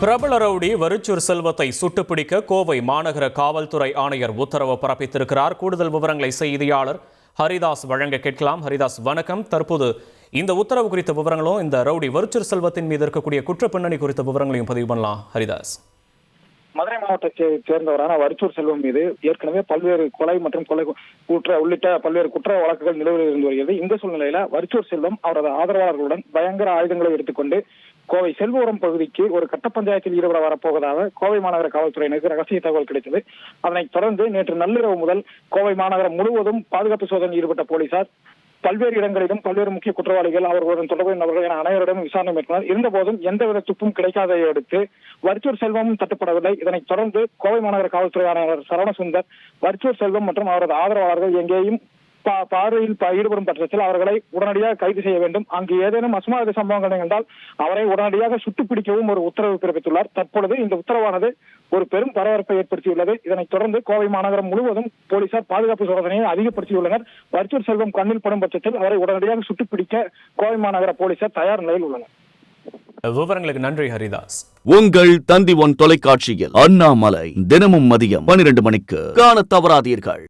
பிரபல ரவுடி வரிச்சூர் செல்வத்தை சுட்டுப்பிடிக்க கோவை மாநகர காவல்துறை ஆணையர் உத்தரவு பிறப்பித்திருக்கிறார். கூடுதல் விவரங்களை செய்தியாளர் ஹரிதாஸ் வழங்க கேட்கலாம். ஹரிதாஸ் வணக்கம். தற்போது இந்த உத்தரவு குறித்த விவரங்களும் இந்த ரவுடி வரிச்சூர் செல்வத்தின் மீது இருக்கக்கூடிய குற்ற பின்னணி குறித்த விவரங்களையும் பதிவு பண்ணலாம். ஹரிதாஸ். மதுரை மாவட்டத்தை சேர்ந்தவரான வரிச்சூர் செல்வம் மீது ஏற்கனவே பல்வேறு கொலை மற்றும் கொலை குற்ற உள்ளிட்ட பல்வேறு குற்ற வழக்குகள் நிலவில் இருந்து வருகிறது. இந்த சூழ்நிலையில வரிச்சூர் செல்வம் அவரது ஆதரவாளர்களுடன் பயங்கர ஆயுதங்களை எடுத்துக்கொண்டு கோவை செல்வபுரம் பகுதிக்கு ஒரு கட்ட பஞ்சாயத்தில் ஈடுபட வரப்போவதாக கோவை மாநகர காவல்துறையினருக்கு ரகசிய தகவல் கிடைத்தது. அதனைத் தொடர்ந்து நேற்று நள்ளிரவு முதல் கோவை மாநகரம் முழுவதும் பாதுகாப்பு சோதனையில் ஈடுபட்ட போலீசார் பல்வேறு இடங்களிலும் பல்வேறு முக்கிய குற்றவாளிகள் அவர்களுடன் தொடர்பு நபர்கள் என அனைவரிடம் விசாரணை மேற்கொண்டார். இருந்தபோதும் எந்தவித துப்பும் கிடைக்காததை அடுத்து வரிச்சூர் செல்வமும் தட்டுப்படவில்லை. இதனைத் தொடர்ந்து கோவை மாநகர காவல்துறை ஆணையர் சரவணசுந்தர் வர்ச்சூர் செல்வம் மற்றும் அவரது ஆதரவாளர்கள் எங்கேயும் பார்வையில் ஈடுபடும் பட்சத்தில் அவர்களை உடனடியாக கைது செய்ய வேண்டும். அங்கு ஏதேனும் அசம்பாவித சம்பவங்கள் நிகழ்ந்தால் அவரை உடனடியாக சுட்டுப் பிடிக்கவும் ஒரு உத்தரவு பிறப்பித்துள்ளார். தற்பொழுது இந்த உத்தரவானது ஒரு பெரும் பரபரப்பை ஏற்படுத்தியுள்ளது. இதனைத் தொடர்ந்து கோவை மாநகரம் முழுவதும் போலீசார் பாதுகாப்பு சோதனையை அதிகப்படுத்தியுள்ளனர். வரிச்சூர் செல்வம் கண்ணில் படும் பட்சத்தில் அவரை உடனடியாக சுட்டுப் பிடிக்க கோவை மாநகர போலீசார் தயார் நிலையில் உள்ளனர். விவரங்களுக்கு நன்றி ஹரிதாஸ். உங்கள் தந்தி ஒன் தொலைக்காட்சியில் அண்ணாமலை தினமும் மதியம் பனிரெண்டு மணிக்கு காணத் தவறாதீர்கள்.